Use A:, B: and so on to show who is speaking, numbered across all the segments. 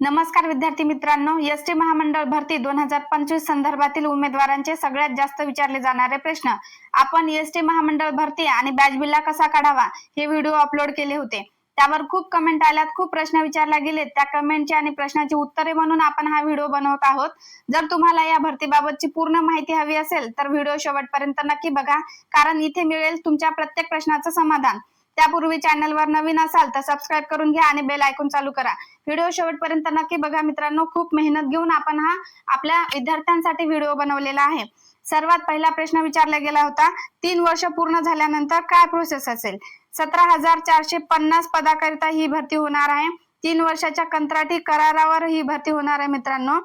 A: नमस्कार विद्यार्थी मित्रांनो एस टी महामंडळ भरती दोन हजार पंचवीस संदर्भातील उमेदवारांचे सगळ्यात जास्त विचारले जाणारे प्रश्न. आपण एस टी महामंडळ भरती आणि बॅच बिल्ला कसा काढावा हे व्हिडिओ अपलोड केले होते. त्यावर खूप कमेंट आल्यात खूप प्रश्न विचारला गेलेत. त्या कमेंटचे आणि प्रश्नाची उत्तरे म्हणून आपण हा व्हिडिओ बनवत आहोत. जर तुम्हाला या भरतीबाबतची पूर्ण माहिती हवी असेल तर व्हिडिओ शेवटपर्यंत नक्की बघा कारण इथे मिळेल तुमच्या प्रत्येक प्रश्नाचं समाधान. त्यापूर्वी चॅनलवर नवीन असाल तर सबस्क्राईब करून घ्या आणि बेल ऐकून चालू करा. व्हिडिओ शेवटपर्यंत नक्की बघा मित्रांनो खूप मेहनत घेऊन आपण हा आपल्या विद्यार्थ्यांसाठी व्हिडिओ बनवलेला आहे. सर्वात पहिला प्रश्न विचारला गेला होता तीन वर्ष पूर्ण झाल्यानंतर काय प्रोसेस असेल? सतरा हजार चारशे पन्नास पदाकरिता ही भरती होणार आहे. तीन वर्षाच्या कंत्राटी करारावर ही भरती होणार आहे मित्रांनो.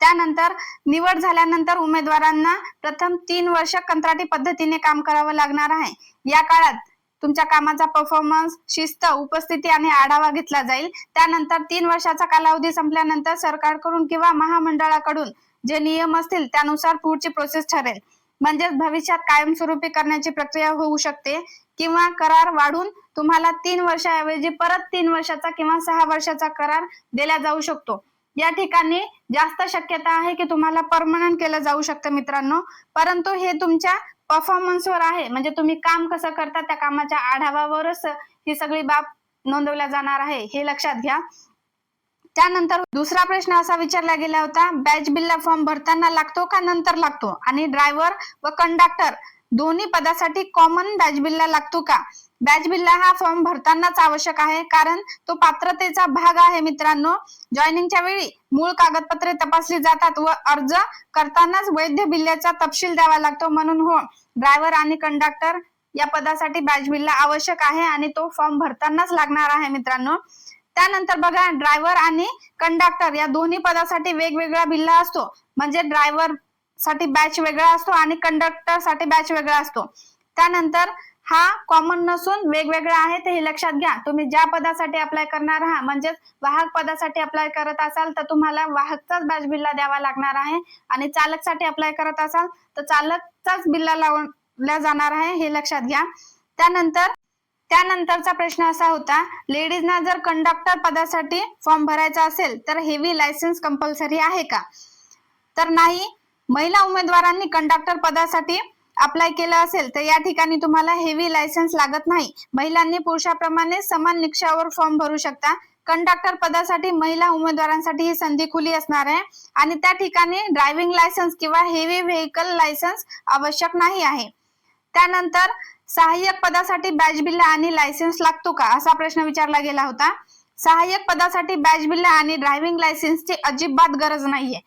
A: त्यानंतर निवड झाल्यानंतर उमेदवारांना प्रथम तीन वर्ष कंत्राटी पद्धतीने काम करावं लागणार आहे. या काळात तुमच्या कामाचा परफॉर्मन्स शिस्त उपस्थिती आणि आढावा घेतला जाईल. त्यानंतर तीन वर्षाचा कालावधी संपल्यानंतर सरकारकडून किंवा महामंडळाकडून जे नियम असतील त्यानुसार पुढची प्रोसेस ठरेल. म्हणजेच भविष्यात कायमस्वरूपी करण्याची प्रक्रिया होऊ शकते किंवा करार वाढून तुम्हाला तीन वर्षाऐवजी परत तीन वर्षाचा किंवा सहा वर्षाचा करार दिला जाऊ शकतो. या ठिकाणी जास्त शक्यता आहे की तुम्हाला परमनंट केलं जाऊ शकतं मित्रांनो. परंतु हे तुमच्या परफॉर्मन्सवर आहे. म्हणजे तुम्ही काम कसं करता त्या कामाच्या आढावावरच ही सगळी बाब नोंदवल्या जाणार आहे हे लक्षात घ्या. त्यानंतर दुसरा प्रश्न असा विचारला गेला होता बॅच बिलला फॉर्म भरताना लागतो का नंतर लागतो? आणि ड्रायव्हर व कंडक्टर दोन्ही पदासाठी कॉमन बॅच बिलला लागतो का? बॅच बिल्ला हा फॉर्म भरतानाच आवश्यक आहे कारण तो पात्रतेचा भाग आहे मित्रांनो. जॉईनिंगच्या वेळी मूळ कागदपत्रे तपासली जातात व अर्ज करतानाच वैध बिल्ल्याचा तपशील द्यावा लागतो. म्हणून हो ड्रायव्हर आणि कंडक्टर या पदासाठी बॅच बिल्ला आवश्यक आहे आणि तो फॉर्म भरतानाच लागणार आहे मित्रांनो. त्यानंतर बघा ड्रायव्हर आणि कंडक्टर या दोन्ही पदासाठी वेगवेगळा बिल्ला असतो. म्हणजे ड्रायव्हरसाठी बॅच वेगळा असतो आणि कंडक्टरसाठी बॅच वेगळा असतो. त्यानंतर हा कॉमन नसून वेगवेगळा आहे ते हे लक्षात घ्या. तुम्ही ज्या पदासाठी अप्लाय करणार आहात म्हणजेच वाहक पदासाठी अप्लाय करत असाल तर तुम्हाला वाहकचाच बॅच बिल्ला द्यावा लागणार आहे. आणि चालकसाठी अप्लाय करत असाल तर चालकचाच बिल्ला लावला जाणार आहे हे लक्षात घ्या. त्यानंतर त्यानंतरचा प्रश्न असा होता लेडीजना जर कंडक्टर पदासाठी फॉर्म भरायचा असेल तर हेवी लायसन्स कंपल्सरी आहे का? तर नाही. महिला उमेदवारांनी कंडक्टर पदासाठी अप्लाय केलं असेल तर या ठिकाणी तुम्हाला हेवी लायसन्स लागत नाही. महिलांनी पुरुषाप्रमाणे समान निकषावर फॉर्म भरू शकता. कंडक्टर पदासाठी महिला उमेदवारांसाठी ही संधी खुली असणार आहे. आणि त्या ठिकाणी ड्रायव्हिंग लायसन्स किंवा हेवी व्हेकल लायसन्स आवश्यक नाही आहे. त्यानंतर सहाय्यक पदासाठी बॅच बिल्ला आणि लायसन्स लागतो का? असा प्रश्न विचारला गेला होता. सहाय्यक पदासाठी बॅच बिल्ला आणि ड्रायव्हिंग लायसन्सची अजिबात गरज नाहीये.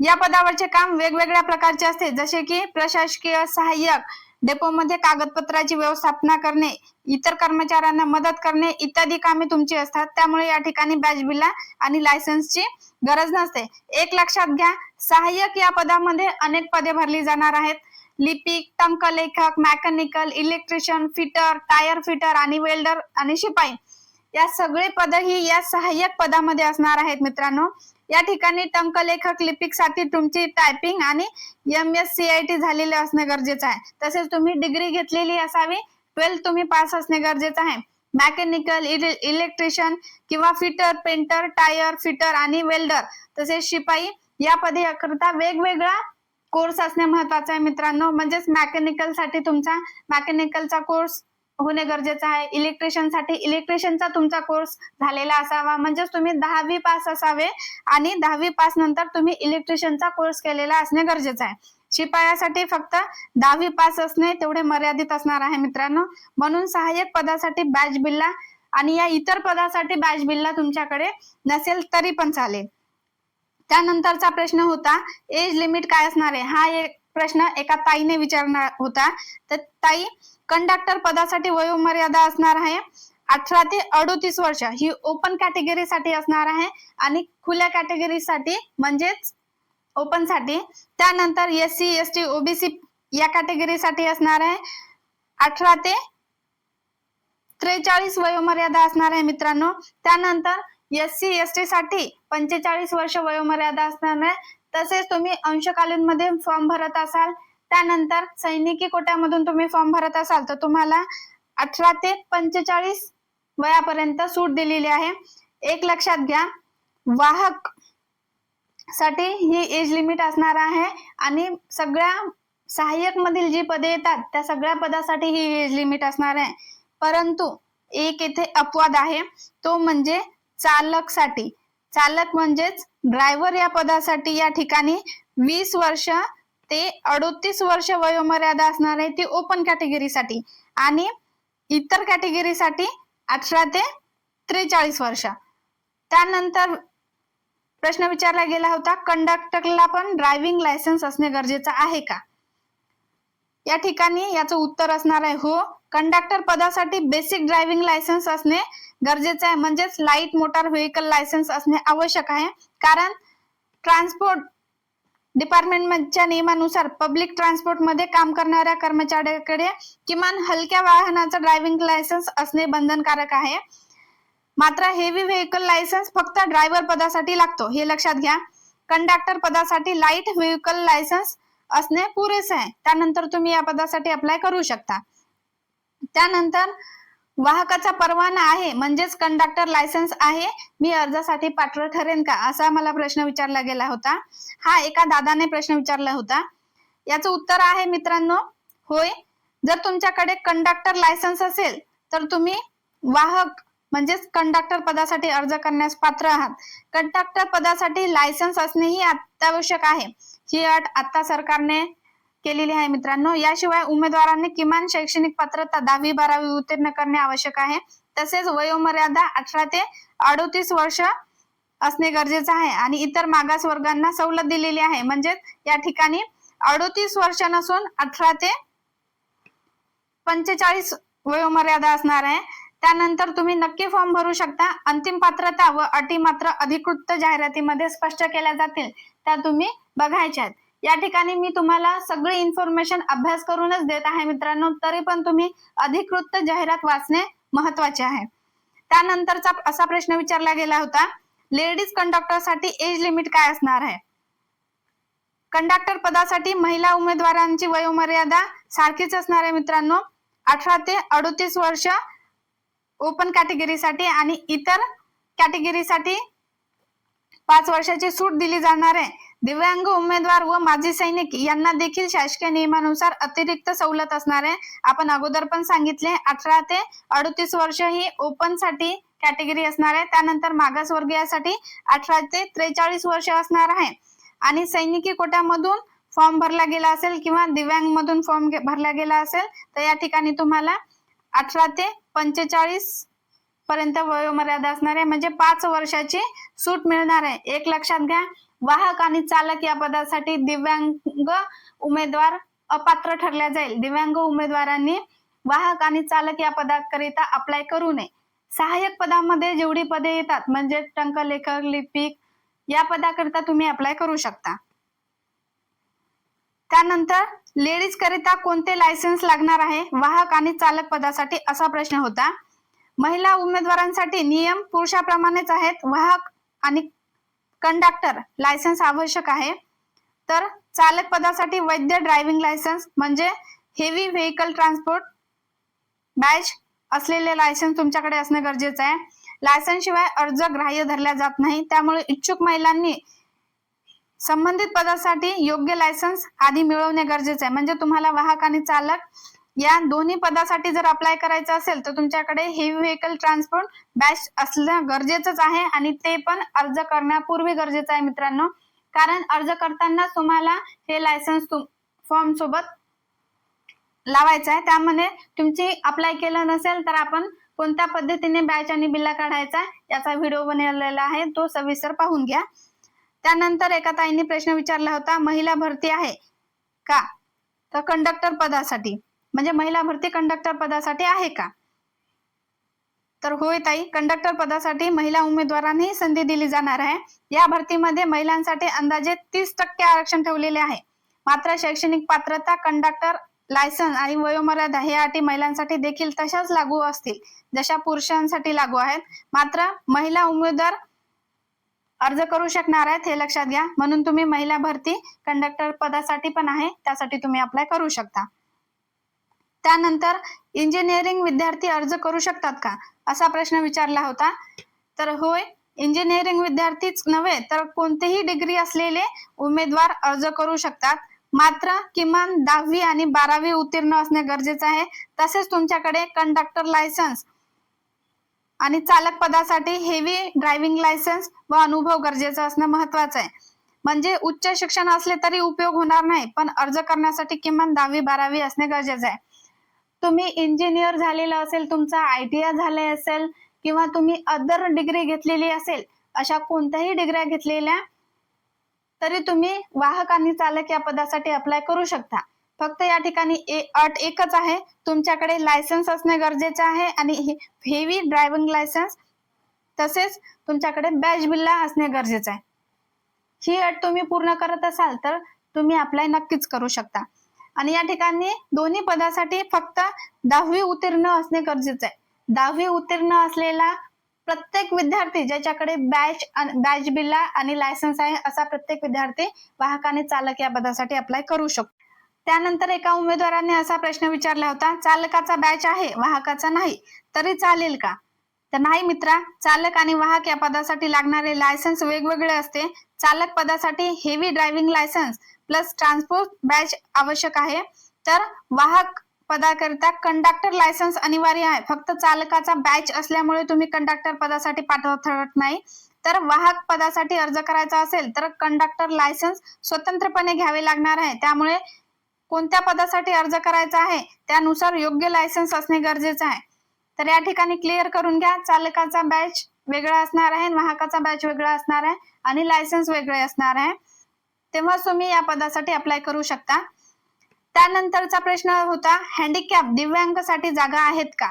A: या पदावरचे काम वेगवेगळ्या प्रकारचे असते. जसे की प्रशासकीय सहाय्यक डेपोमध्ये कागदपत्राची व्यवस्थापना करणे इतर कर्मचाऱ्यांना मदत करणे इत्यादी कामे तुमची असतात. त्यामुळे या ठिकाणी बॅच बिला आणि लायसन्सची गरज नसते. एक लक्षात घ्या सहाय्यक या पदामध्ये अनेक पदे भरली जाणार आहेत. लिपिक टंकलेखक mechanical electrician fitter tyre fitter आणि वेल्डर आणि शिपाई. या सगळे पद ही या सहाय्यक पदामध्ये असणार आहेत मित्रांनो. या ठिकाणी टंकलेखक लिपिकसाठी तुमची टायपिंग आणि M S C I T झालेले असणे गरजेचं आहे. तसेच तुम्ही डिग्री घेतलेली असावी ट्वेल्थ तुम्ही पास असणे गरजेचं आहे. मॅकॅनिकल इलेक्ट्रिशियन किंवा फिटर पेंटर टायर फिटर आणि वेल्डर तसेच शिपाई या पदे करता वेगवेगळा कोर्स असणे महत्वाचं आहे मित्रांनो. म्हणजेच मेकॅनिकलसाठी तुमचा मेकॅनिकलचा कोर्स होणे गरजेचं आहे. इलेक्ट्रिशियनसाठी इलेक्ट्रिशियनचा तुमचा कोर्स झालेला असावा. म्हणजेच तुम्ही दहावी पास असावे आणि दहावी पास नंतर तुम्ही इलेक्ट्रिशियनचा कोर्स केलेला असणे गरजेचं आहे. शिपायासाठी फक्त दहावी पास असणे तेवढे मर्यादित असणार आहे मित्रांनो. म्हणून सहाय्यक पदासाठी बॅच बिल्ला आणि या इतर पदासाठी बॅच बिल्ला तुमच्याकडे नसेल तरी पण चालेल. त्यानंतरचा प्रश्न होता एज लिमिट काय असणार आहे? हा एक प्रश्न एका ताईने विचारणार होता. तर ताई कंडक्टर पदासाठी वयोमर्यादा असणार आहे. अठरा ते अडोतीस वर्ष ही ओपन कॅटेगरीसाठी असणार आहे. आणि खुल्या कॅटेगरीसाठी म्हणजेच ओपनसाठी. त्यानंतर S C S T OBC या कॅटेगरीसाठी असणार आहे. अठरा ते त्रेचाळीस वयोमर्यादा असणार आहे मित्रांनो. त्यानंतर एस सी एस टी साठी पंचेचाळीस वर्ष वयोमर्यादा असणार आहे. तसेच तुम्ही अंशकालीन मध्ये फॉर्म भरत असाल त्यानंतर सैनिकी कोट्यामधून तुम्ही फॉर्म भरत असाल तर तुम्हाला अठरा ते पंचेचाळीस वयापर्यंत सूट दिलेली आहे. एक लक्षात घ्या वाहकसाठी ही एज लिमिट असणार आहे आणि सगळ्या सहाय्यक मधील जी पदे येतात त्या सगळ्या पदासाठी ही एज लिमिट असणार आहे. परंतु एक येथे अपवाद आहे तो म्हणजे चालकसाठी चालक म्हणजेच ड्रायव्हर या पदासाठी या ठिकाणी वीस वर्ष ते अडोतीस वर्ष वयोमर्यादा असणार आहे ती ओपन कॅटेगरीसाठी आणि इतर कॅटेगरीसाठी अठरा ते त्रेचाळीस वर्ष. त्यानंतर प्रश्न विचारला गेला होता कंडक्टरला पण ड्रायव्हिंग लायसन्स असणे गरजेचं आहे का? या ठिकाणी याचं उत्तर असणार आहे हो कंडक्टर पदासाठी बेसिक ड्रायव्हिंग लायसन्स असणे गरजेचं आहे. म्हणजेच लाइट मोटार व्हेकल लायसन्स असणे आवश्यक आहे. कारण ट्रान्सपोर्ट डिपार्टमेंटच्या नियमानुसार पब्लिक ट्रान्सपोर्टमध्ये काम करणाऱ्या कर्मचाऱ्याकडे किमान हलक्या वाहनाचं ड्रायव्हिंग लायसन्स असणे बंधनकारक आहे. मात्र हेवी व्हेकल लायसन्स फक्त ड्रायव्हर पदासाठी लागतो. हे लक्षात घ्या. कंडक्टर पदासाठी लाइट व्हेकल लायसन्स असणे पुरेसे आहे. त्यानंतर तुम्ही या पदासाठी अप्लाय करू शकता. त्यानंतर वाहकाचा परवाना आहे म्हणजेच कंडक्टर लायसन्स आहे मी अर्जासाठी पात्र ठरेन का? असा मला प्रश्न विचारला गेला होता. हा एका दादाने प्रश्न विचारला होता. याचं उत्तर आहे मित्रांनो होय. जर तुमच्याकडे कंडक्टर लायसन्स असेल तर तुम्ही वाहक म्हणजेच कंडक्टर पदासाठी अर्ज करण्यास पात्र आहात. कंडक्टर पदासाठी लायसन्स असणेही अत्यावश्यक आहे. ही अट आता सरकारने केलेली आहे मित्रांनो. याशिवाय उमेदवारांनी किमान शैक्षणिक पात्रता दहावी बारावी उत्तीर्ण करणे आवश्यक आहे. तसेच वयोमर्यादा अठरा ते अडोतीस वर्ष असणे गरजेचं आहे आणि इतर मागास वर्गांना सवलत दिलेली आहे. म्हणजेच या ठिकाणी अडोतीस वर्ष नसून अठरा ते पंचेचाळीस वयोमर्यादा असणार आहे. त्यानंतर तुम्ही नक्की फॉर्म भरू शकता. अंतिम पात्रता व अटी मात्र अधिकृत जाहिरातीमध्ये स्पष्ट केल्या जातील. त्या तुम्ही बघायच्या आहेत. या ठिकाणी मी तुम्हाला सगळी इन्फॉर्मेशन अभ्यास करूनच देत आहे मित्रांनो तरी पण तुम्ही अधिकृत जाहिरात वाचणे महत्त्वाचे आहे. त्यानंतरचा असा प्रश्न विचारला गेला होता लेडीज कंडक्टरसाठी एज लिमिट काय असणार आहे? कंडक्टर पदासाठी महिला उमेदवारांची वयोमर्यादा सारखीच असणार आहे मित्रांनो अठरा ते अडोतीस वर्ष ओपन कॅटेगरीसाठी आणि इतर कॅटेगरीसाठी पाच वर्षाची सूट दिली जाणार आहे. दिव्यांग उमेदवार व माजी सैनिक यांना देखील शासकीय नियमानुसार अतिरिक्त सवलत असणार आहे. आपण अगोदर पण सांगितले अठरा ते अडतीस वर्ष ही ओपनसाठी कॅटेगरी असणार आहे. त्यानंतर मागासवर्गीयासाठी अठरा ते त्रेचाळीस वर्ष असणार आहे. आणि सैनिकी कोट्यामधून फॉर्म भरला गेला असेल किंवा दिव्यांग मधून फॉर्म भरला गेला असेल तर या ठिकाणी तुम्हाला अठरा ते पंचेचाळीस पर्यंत वयोमर्यादा असणार आहे. म्हणजे पाच वर्षाची सूट मिळणार आहे. एक लक्षात घ्या वाहक आणि चालक या पदासाठी दिव्यांग उमेदवार अपात्र ठरल्या जाईल. दिव्यांग उमेदवारांनी वाहक आणि चालक या पदाकरिता अप्लाय करू नये. सहाय्यक पदामध्ये जेवढी पदे येतात म्हणजे टंकलेखक लिपिक या पदाकरिता तुम्ही अप्लाय करू शकता. त्यानंतर लेडीज करिता कोणते लायसन्स लागणार आहे? वाहक आणि चालक पदासाठी असा प्रश्न होता. महिला उमेदवारांसाठी नियम पुरुषाप्रमाणेच आहेत. वाहक आणि कंडक्टर लायसन्स आवश्यक आहे. तर चालक पदासाठी वैध ड्रायव्हिंग लायसन्स म्हणजे हेवी व्हेकल ट्रान्सपोर्ट बॅच असलेले लायसन्स तुमच्याकडे असणे गरजेचं आहे. लायसन्स शिवाय अर्ज ग्राह्य धरला जात नाही. त्यामुळे इच्छुक महिलांनी संबंधित पदासाठी योग्य लायसन्स आधी मिळवणे गरजेचे आहे. म्हणजे तुम्हाला वाहक आणि चालक या दोन्ही पदासाठी जर अप्लाय करायचं असेल तर तुमच्याकडे हेवी व्हेकल ट्रान्सपोर्ट बॅच असणं गरजेचंच आहे आणि ते पण अर्ज करण्यापूर्वी गरजेचं आहे मित्रांनो. कारण अर्ज करताना तुम्हाला हे लायसन्स फॉर्म सोबत लावायचं आहे. त्यामध्ये तुमची अप्लाय केलं नसेल तर आपण कोणत्या पद्धतीने बॅच आणि बिल्ला काढायचा याचा व्हिडिओ बनवलेला आहे. तो सविस्तर पाहून घ्या. त्यानंतर एका ताईंनी प्रश्न विचारला होता महिला भरती आहे का? तर कंडक्टर पदासाठी. म्हणजे महिला भरती कंडक्टर पदासाठी आहे का? तर होय ताई कंडक्टर पदासाठी महिला उमेदवारांनाही संधी दिली जाणार आहे. या भरतीमध्ये महिलांसाठी अंदाजे तीस टक्के आरक्षण ठेवलेले आहे. मात्र शैक्षणिक पात्रता कंडक्टर लायसन्स आणि वयोमर्यादा हे अटी महिलांसाठी देखील तशाच लागू असतील जशा पुरुषांसाठी लागू आहेत. मात्र महिला उमेदवार अर्ज करू शकणार आहेत हे लक्षात घ्या. म्हणून तुम्ही महिला भरती कंडक्टर पदासाठी पण आहे त्यासाठी तुम्ही अप्लाय करू शकता. त्यानंतर इंजिनिअरिंग विद्यार्थी अर्ज करू शकतात का? असा प्रश्न विचारला होता. तर होय इंजिनिअरिंग विद्यार्थीच नव्हे तर कोणतेही डिग्री असलेले उमेदवार अर्ज करू शकतात. मात्र किमान दहावी आणि बारावी उत्तीर्ण असणे गरजेचे आहे. तसेच तुमच्याकडे कंडक्टर लायसन्स आणि चालक पदासाठी हेवी ड्रायव्हिंग लायसन्स व अनुभव गरजेचा असणं महत्वाचं आहे. म्हणजे उच्च शिक्षण असले तरी उपयोग होणार नाही पण अर्ज करण्यासाठी किमान दहावी बारावी असणे गरजेचे आहे. तुम्ही इंजिनियर झालेला असेल तुमचा आय टी आय झाले असेल किंवा तुम्ही अदर डिग्री घेतलेली असेल अशा कोणत्याही डिग्र्या घेतलेल्या तरी तुम्ही वाहक आणि चालक या पदासाठी अप्लाय करू शकता. फक्त या ठिकाणी अट एकच आहे. तुमच्याकडे लायसन्स असणे गरजेचे आहे आणि हेवी ड्रायव्हिंग लायसन्स तसेच तुमच्याकडे बॅच बिल्ला असणे गरजेचं आहे. ही अट तुम्ही पूर्ण करत असाल तर तुम्ही अप्लाय नक्कीच करू शकता. आणि या ठिकाणी दोन्ही पदासाठी फक्त दहावी उत्तीर्ण असणे गरजेचं आहे. दहावी उत्तीर्ण असलेला प्रत्येक विद्यार्थी ज्याच्याकडे बॅच बॅच बिल्ला आणि लायसन्स आहे असा प्रत्येक विद्यार्थी वाहक आणि चालक या पदासाठी अप्लाय करू शकतो. त्यानंतर एका उमेदवाराने असा प्रश्न विचारला होता चालकाचा बॅच आहे वाहकाचा नाही तरी चालेल का? तर नाही मित्रा चालक आणि वाहक या पदासाठी लागणारे लायसन्स वेगवेगळे असते. चालक पदासाठी heavy driving licence plus transport batch आवश्यक आहे. तर वाहक पदाकरिता कंडक्टर लायसन्स अनिवार्य आहे. फक्त चालकाचा बॅच असल्यामुळे तुम्ही कंडक्टर पदासाठी पात्र ठरत नाही. तर वाहक पदासाठी अर्ज करायचा असेल तर कंडक्टर लायसन्स स्वतंत्रपणे घ्यावे लागणार आहे. त्यामुळे कोणत्या पदासाठी अर्ज करायचा आहे त्यानुसार योग्य लायसन्स असणे गरजेचे आहे. तर या ठिकाणी क्लिअर करून घ्या. चालकाचा बॅच वेगळा असणार आहे वाहकाचा बॅच वेगळा असणार आहे आणि लायसन्स वेगळे असणार आहे. तेव्हा तुम्ही या पदासाठी अप्लाय करू शकता. त्यानंतरचा प्रश्न होता हँडिकॅप दिव्यांगसाठी जागा आहेत का?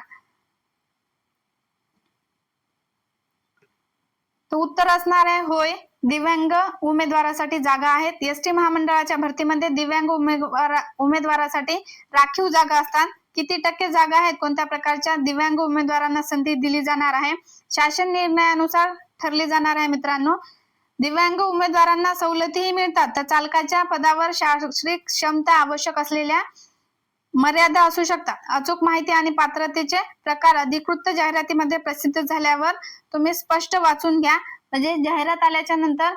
A: उत्तर असणार आहे होय. दिव्यांग उमेदवारासाठी जागा आहेत. एस टी महामंडळाच्या भरतीमध्ये दिव्यांग उमेदवारा उमेदवारासाठी राखीव जागा असतात. किती टक्के जागा आहेत? कोणत्या प्रकारच्या? दिव्यांग उमेदवारांना संधी दिली जाणार आहे. शासन निर्णयानुसार ठरली जाणार आहे मित्रांनो. दिव्यांग उमेदवारांना सवलतीही मिळतात. तर चालकाच्या पदावर शारीरिक क्षमता आवश्यक असलेल्या मर्यादा असू शकतात. अचूक माहिती आणि पात्रतेचे प्रकार अधिकृत जाहिरातीमध्ये प्रसिद्ध झाल्यावर तुम्ही स्पष्ट वाचून घ्या. म्हणजे जाहिरात आल्याच्यानंतर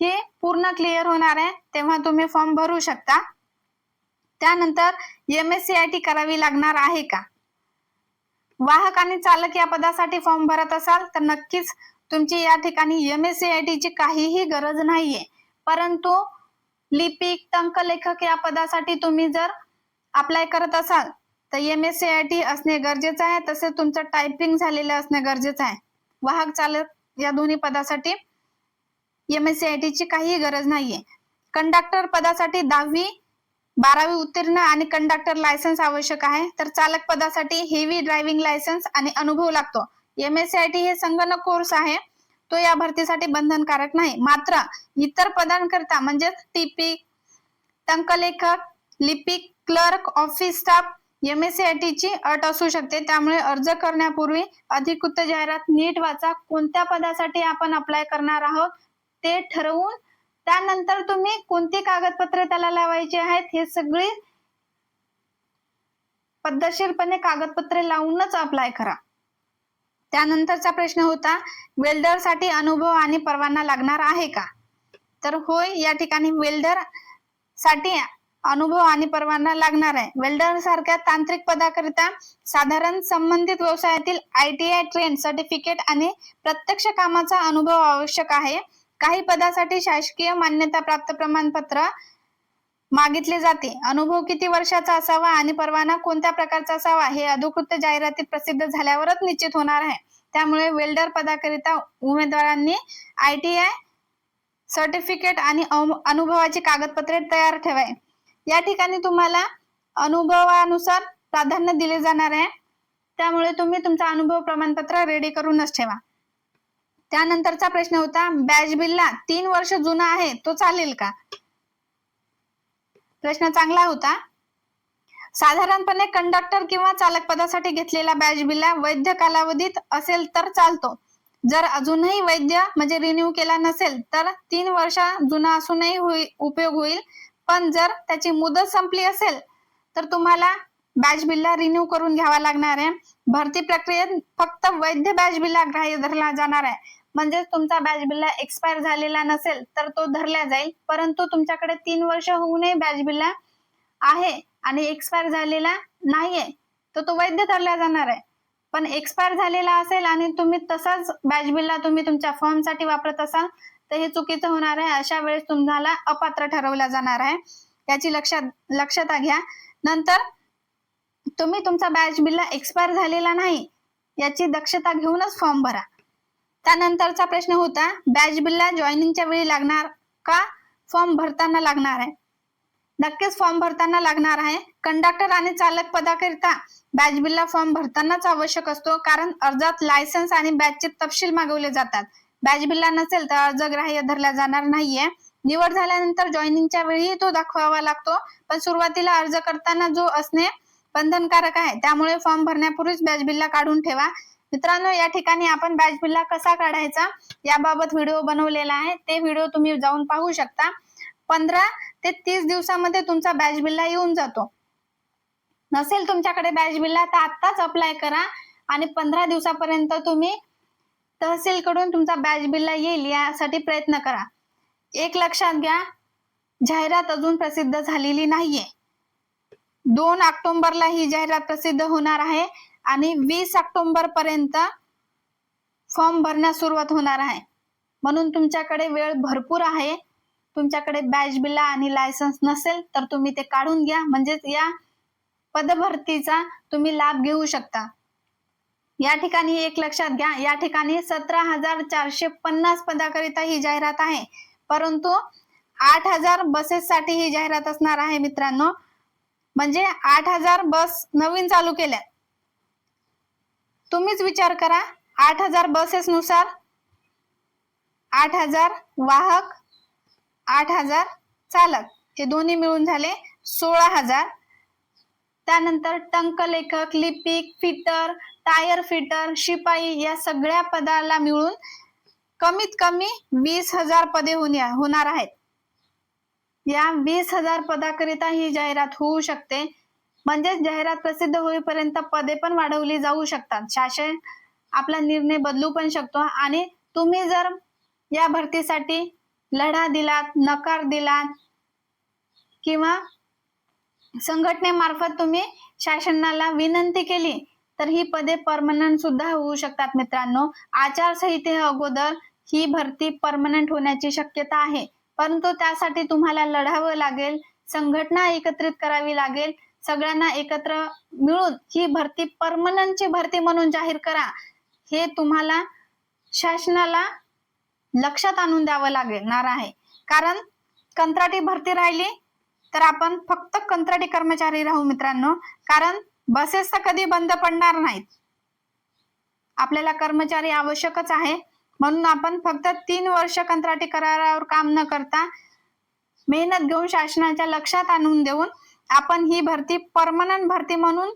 A: हे पूर्ण क्लिअर होणार आहे तेव्हा तुम्ही फॉर्म भरू शकता. त्यानंतर M S C I T करावी लागणार आहे का? वाहक आणि चालक या पदासाठी फॉर्म भरत असाल तर नक्कीच तुमची या ठिकाणी M S C I T ची काहीही गरज नाहीये. परंतु लिपिक टंकलेखक या पदासाठी तुम्ही जर अप्लाय करत असाल तर M S C I T असणे गरजेचं आहे. तसेच तुमचं टायपिंग झालेलं असणे गरजेचं आहे. वाहक चालक या दोन्ही पदासाठी M S C I T ची काहीही गरज नाहीये. कंडक्टर पदासाठी दहावी बारावी उत्तीर्ण आणि कंडक्टर लायसन्स आवश्यक आहे. तर चालक पदासाठी हेवी ड्रायव्हिंग लायसन्स आणि अनुभव लागतो. M S C I T हे संगणक कोर्स आहे. तो या भरतीसाठी बंधनकारक नाही. मात्र इतर पदांकरता म्हणजेच टीपी टंकलेखक लिपिक clerk office staff M S C I T ची अट असू शकते. त्यामुळे अर्ज करण्यापूर्वी अधिकृत जाहिरात नीट वाचा. कोणत्या पदासाठी आपण अप्लाय करणार आहोत ते ठरवून त्यानंतर तुम्ही कोणती कागदपत्रे त्याला लावायची आहेत हे सगळी पद्धतशीरपणे कागदपत्रे लावूनच अप्लाय करा. त्यानंतरचा प्रश्न होता वेल्डरसाठी अनुभव आणि परवाना लागणार आहे का? तर होय या ठिकाणी वेल्डरसाठी अनुभव आणि परवाना लागणार आहे. वेल्डर सारख्या तांत्रिक पदाकरिता साधारण संबंधित व्यवसायातील I T I trade certificate आणि प्रत्यक्ष कामाचा अनुभव आवश्यक आहे. काही पदासाठी शासकीय मान्यता प्राप्त प्रमाणपत्र मागितले जाते. अनुभव किती वर्षाचा असावा आणि परवाना कोणत्या प्रकारचा असावा हे अधिकृत जाहिरातीत प्रसिद्ध झाल्यावरच निश्चित होणार आहे. त्यामुळे वेल्डर पदाकरिता उमेदवारांनी आय टी आय सर्टिफिकेट आणि अनुभवाची कागदपत्रे तयार ठेवाय. या ठिकाणी तुम्हाला अनुभवानुसार प्राधान्य दिले जाणार आहे. त्यामुळे तुम्ही तुमचा अनुभव प्रमाणपत्र रेडी करूनच ठेवा. त्यानंतरचा प्रश्न होता बॅच बिलला तीन वर्ष जुना आहे तो चालेल का? प्रश्न चांगला होता. साधारणपणे कंडक्टर किंवा चालक पदासाठी घेतलेला बॅच बिला वैध कालावधीत असेल तर चालतो. जर अजूनही वैद्य म्हणजे रिन्यू केला नसेल तर तीन वर्ष जुना असूनही होई- उपयोग होईल. पण जर त्याची मुदत संपली असेल तर तुम्हाला बॅच बिलला रिन्यू करून घ्यावा लागणार आहे. भरती प्रक्रियेत फक्त वैध बॅच बिल्ला ग्राह्य धरला जाणार आहे. म्हणजेच तुमचा बॅच बिल्ला एक्सपायर झालेला नसेल तर तो धरला जाईल. परंतु तुमच्याकडे तीन वर्ष होऊनही बॅच बिल्ला आहे आणि एक्सपायर झालेला नाहीये तर तो वैध धरला जाणार आहे. पण एक्सपायर झालेला असेल आणि तुम्ही तसाच बॅच बिल्ला तुम्ही तुमच्या फॉर्मसाठी वापरत असाल तर हे चुकीचं होणार आहे. अशा वेळेस तुम्हाला अपात्र ठरवला जाणार आहे. याची लक्षात लक्षात घ्या. नंतर तुम्ही तुमचा बॅच बिल्ला एक्सपायर झालेला नाही याची दक्षता घेऊनच फॉर्म भरा. त्यानंतरचा प्रश्न होता बॅच बिलला जॉईनिंगच्या वेळी लागणार का? फॉर्म भरताना लागणार आहे. नक्कीच फॉर्म भरताना लागणार आहे. कंडक्टर आणि चालक पदाकरिता बॅच बिलला फॉर्म भरतानाच आवश्यक असतो कारण अर्जात लायसन्स आणि बॅचचे तपशील मागवले जातात. बॅच बिलला नसेल तर अर्ज ग्राह्य धरला जाणार नाहीये. निवड झाल्यानंतर जॉईनिंगच्या वेळी तो दाखवावा लागतो पण सुरुवातीला अर्ज करताना जो असणे बंधनकारक आहे त्यामुळे फॉर्म भरण्यापूर्वीच बॅच बिलला काढून ठेवा. मित्रांनो या ठिकाणी आपण बॅच बिल्ला कसा काढायचा याबाबत व्हिडिओ बनवलेला आहे. ते व्हिडिओ तुम्ही जाऊन पाहू शकता. पंधरा ते तीस दिवसामध्ये तुमचा बॅच बिल्ला येऊन जातो. नसेल तुमच्याकडे बॅच बिल्ला तर आत्ताच अप्लाय करा आणि पंधरा दिवसापर्यंत तुम्ही तहसील कडून तुमचा बॅच बिल्ला येईल यासाठी प्रयत्न करा. एक लक्षात घ्या जाहिरात अजून प्रसिद्ध झालेली नाहीये. दोन ऑक्टोबरला ही जाहिरात प्रसिद्ध होणार आहे. आणि वीस ऑक्टोबर पर्यंत फॉर्म भरण्यास सुरुवात होणार आहे. म्हणून तुमच्याकडे वेळ भरपूर आहे. तुमच्याकडे बॅच बिला आणि लायसन्स नसेल तर तुम्ही ते काढून घ्या. म्हणजेच या पदभरतीचा तुम्ही लाभ घेऊ शकता. या ठिकाणी एक लक्षात घ्या. या ठिकाणी सतरा हजार चारशे पन्नास पदाकरिता ही जाहिरात आहे. परंतु आठ हजार बसेस साठी ही जाहिरात असणार आहे मित्रांनो. म्हणजे आठ हजार बस नवीन चालू केल्या तुम्हीच विचार करा. आठ हजार बसेस नुसार आठ हजार वाहक आठ हजार चालक. हे दोन्ही मिळून झाले सोळा हजार. त्यानंतर टंक लेखक लिपिक फिटर टायर फिटर शिपाई या सगळ्या पदाला मिळून कमीत कमी वीस हजार पदे होण्या- होणार आहेत. या वीस हजार पदाकरिता ही जाहिरात होऊ शकते. म्हणजेच जाहिरात प्रसिद्ध होईपर्यंत पदे पण वाढवली जाऊ शकतात. शासन आपला निर्णय बदलू पण शकतो. आणि तुम्ही जर या भरतीसाठी लढा दिलात नकार दिलात किंवा संघटनेमार्फत तुम्ही शासनाला विनंती केली तर ही पदे परमनंट सुद्धा होऊ शकतात मित्रांनो. आचारसंहिते अगोदर ही भरती परमनंट होण्याची शक्यता आहे. परंतु त्यासाठी तुम्हाला लढावं लागेल संघटना एकत्रित करावी लागेल सगळ्यांना एकत्र मिळून ही भरती परमनंटची भरती म्हणून जाहीर करा. हे तुम्हाला शासनाला लक्षात आणून द्यावं लागणार आहे. कारण कंत्राटी भरती राहिली तर आपण फक्त कंत्राटी कर्मचारी राहू मित्रांनो. कारण बसेस तर कधी बंद पडणार नाहीत. आपल्याला कर्मचारी आवश्यकच आहे. म्हणून आपण फक्त तीन वर्ष कंत्राटी करारावर काम न करता मेहनत घेऊन शासनाच्या लक्षात आणून देऊन आपण ही भरती परमनंट भरती म्हणून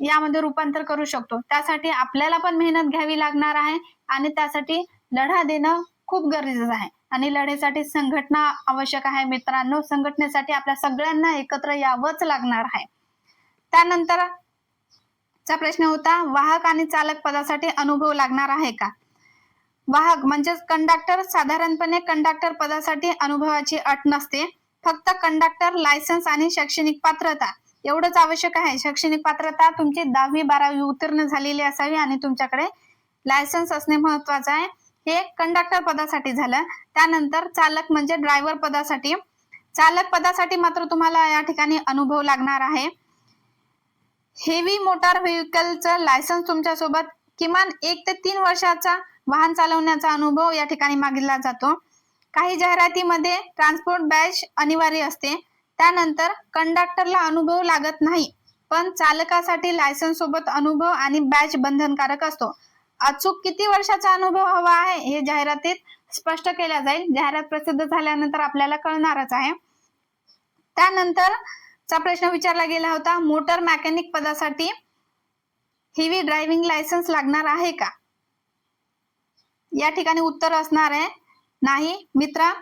A: यामध्ये रूपांतर करू शकतो. त्यासाठी आपल्याला पण मेहनत घ्यावी लागणार आहे आणि त्यासाठी लढा देणं खूप गरजेचं आहे. आणि लढेसाठी संघटना आवश्यक आहे. मित्रांनो संघटनेसाठी आपल्या सगळ्यांना एकत्र यावंच लागणार आहे. त्यानंतर चा प्रश्न होता वाहक आणि चालक पदासाठी अनुभव लागणार आहे का? वाहक म्हणजेच कंडक्टर साधारणपणे कंडक्टर पदासाठी अनुभवाची अट नसते. फक्त कंडक्टर लायसन्स आणि शैक्षणिक पात्रता. एवढंच आवश्यक आहे. शैक्षणिक पात्रता तुमची दहावी बारावी उत्तीर्ण झालेली असावी आणि तुमच्याकडे लायसन्स असणे महत्वाचं आहे. हे कंडक्टर पदासाठी झालं. त्यानंतर चालक म्हणजे ड्रायव्हर पदासाठी. चालक पदासाठी मात्र तुम्हाला या ठिकाणी अनुभव लागणार आहे. हेवी मोटार व्हेकलचं लायसन्स तुमच्यासोबत किमान एक ते तीन वर्षाचा वाहन चालवण्याचा अनुभव या ठिकाणी मागितला जातो. काही जाहिरातीमध्ये ट्रान्सपोर्ट बॅच अनिवार्य असते. त्यानंतर कंडक्टरला अनुभव लागत नाही. पण चालकासाठी लायसन्स सोबत अनुभव आणि बॅच बंधनकारक असतो. अचूक किती वर्षाचा अनुभव हवा आहे हे जाहिरातीत स्पष्ट केल्या जाईल. जाहिरात प्रसिद्ध झाल्यानंतर आपल्याला कळणारच आहे. त्यानंतर चा प्रश्न विचारला गेला होता मोटर मॅकॅनिक पदासाठी हेवी ड्रायव्हिंग लायसन्स लागणार आहे का? या ठिकाणी उत्तर असणार आहे. नाही मित्रा?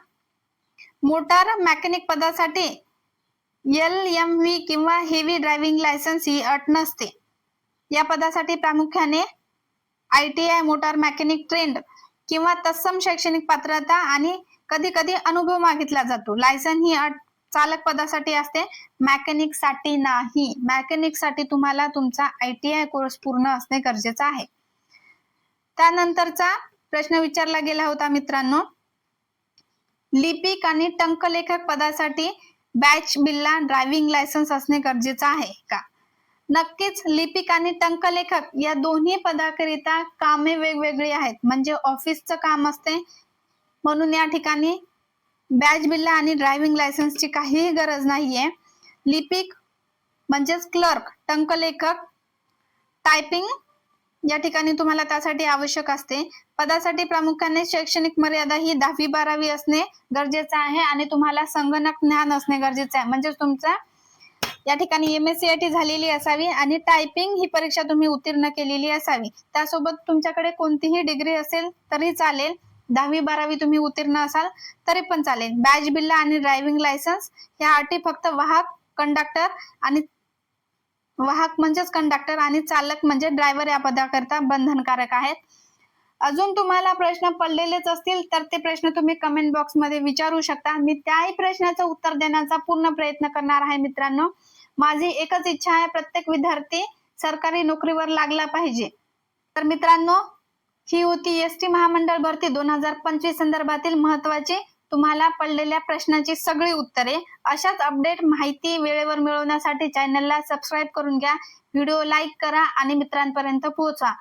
A: मोटार मॅकॅनिक पदासाठी एल एम व्ही किंवा हेवी ड्रायव्हिंग लायसन्स ही अट नसते. या पदासाठी प्रामुख्याने I T I motor mechanic trade किंवा तत्सम शैक्षणिक पात्रता आणि कधी कधी अनुभव मागितला जातो. लायसन ही अट चालक पदासाठी असते. मॅकॅनिकसाठी नाही. मॅकॅनिकसाठी तुम्हाला तुमचा आय टी आय कोर्स पूर्ण असणे गरजेचं आहे. त्यानंतरचा प्रश्न विचारला गेला होता मित्रांनो. लिपिक आणि टंकलेखक पदासाठी बॅच बिलला ड्रायव्हिंग लायसन्स असणे गरजेचं आहे का? नक्कीच लिपिक आणि टंकलेखक या दोन्ही पदाकरिता कामे वेगवेगळी आहेत. म्हणजे ऑफिसचं काम असते. म्हणून या ठिकाणी बॅच बिल्ला आणि ड्रायव्हिंग लायसन्सची काहीही गरज नाहीये. लिपिक म्हणजेच क्लर्क टंकलेखक टायपिंग या ठिकाणी तुम्हाला त्यासाठी आवश्यक असते. पदासाठी प्रामुख्याने शैक्षणिक मर्यादा ही दहावी बारावी असणे गरजेचं आहे आणि तुम्हाला संगणक ज्ञान असणे गरजेचं आहे. म्हणजे तुमचा या ठिकाणी M S C I T झालेली असावी आणि टायपिंग ही परीक्षा तुम्ही उत्तीर्ण केलेली असावी. त्यासोबत तुमच्याकडे कोणतीही डिग्री असेल तरी चालेल. दहावी बारावी तुम्ही उत्तीर्ण असाल तरी पण चालेल. बॅच बिल्ला आणि ड्रायव्हिंग लायसन्स ह्या अटी फक्त वाहक कंडक्टर आणि वाहक म्हणजेच कंडक्टर आणि चालक म्हणजे ड्रायव्हर या पदाकरता बंधनकारक आहेत. अजून तुम्हाला प्रश्न पडलेलेच असतील तर ते प्रश्न तुम्ही कमेंट बॉक्समध्ये विचारू शकता. मी त्याही प्रश्नाचं उत्तर देण्याचा पूर्ण प्रयत्न करणार आहे मित्रांनो. माझी एकच इच्छा आहे प्रत्येक विद्यार्थी सरकारी नोकरीवर लागला पाहिजे. तर मित्रांनो ही होती एस टी महामंडळ भरती दोन हजार पंचवीस संदर्भातील महत्वाची तुम्हाला पडलेल्या प्रश्नाची सगळी उत्तरे अशाच अपडेट माहिती वेळेवर मिळवण्यासाठी चॅनलला सबस्क्राईब करून घ्या. व्हिडिओ लाईक करा आणि मित्रांपर्यंत पोहोचा.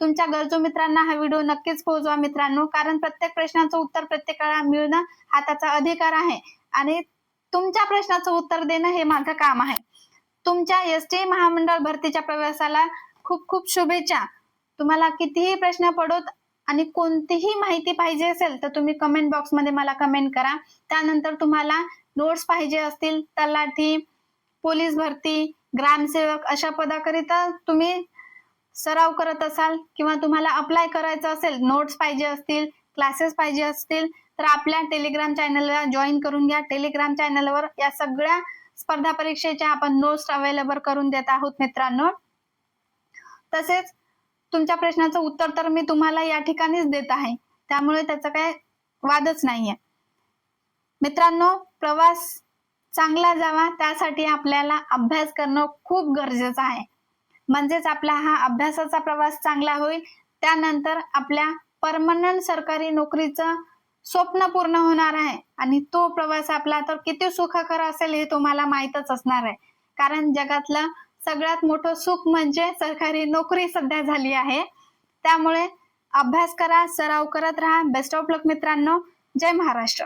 A: तुमच्या गरजू मित्रांना हा व्हिडिओ नक्कीच पोहोचवा मित्रांनो कारण प्रत्येक प्रश्नाचं उत्तर प्रत्येकाला मिळणं हा त्याचा अधिकार आहे. आणि तुमच्या प्रश्नाचं उत्तर देणं हे माझं काम आहे. तुमच्या एस टी महामंडळ भरतीच्या प्रवासाला खूप खूप शुभेच्छा. तुम्हाला कितीही प्रश्न पडोत आणि कोणतीही माहिती पाहिजे असेल तर तुम्ही कमेंट बॉक्समध्ये मला कमेंट करा. त्यानंतर तुम्हाला नोट्स पाहिजे असतील तलाठी पोलीस भरती ग्रामसेवक अशा पदाकरिता तुम्ही सराव करत असाल किंवा तुम्हाला अप्लाय करायचं असेल नोट्स पाहिजे असतील क्लासेस पाहिजे असतील तर आपल्या टेलिग्राम चॅनलला जॉईन करून घ्या. टेलिग्राम चॅनलवर या सगळ्या स्पर्धा परीक्षेच्या आपण नोट्स अवेलेबल करून देत आहोत मित्रांनो. तसेच तुमच्या प्रश्नाचं उत्तर तर मी तुम्हाला या ठिकाणीच देत आहे. त्यामुळे त्याचा काय वादच नाहीये. मित्रांनो प्रवास चांगला जावा त्यासाठी आपल्याला अभ्यास करणं खूप गरजेचं आहे. म्हणजेच आपला हा अभ्यासाचा प्रवास चांगला होईल. त्यानंतर आपल्या परमनंट सरकारी नोकरीचं स्वप्न पूर्ण होणार आहे. आणि तो प्रवास आपला तर किती सुखकर असेल हे तुम्हाला माहीतच असणार आहे. कारण जगातलं सगळ्यात मोठं सुख म्हणजे सरकारी नोकरी सध्या झाली आहे. त्यामुळे अभ्यास करा सराव करत राहा. बेस्ट ऑफ लक मित्रांनो. जय महाराष्ट्र.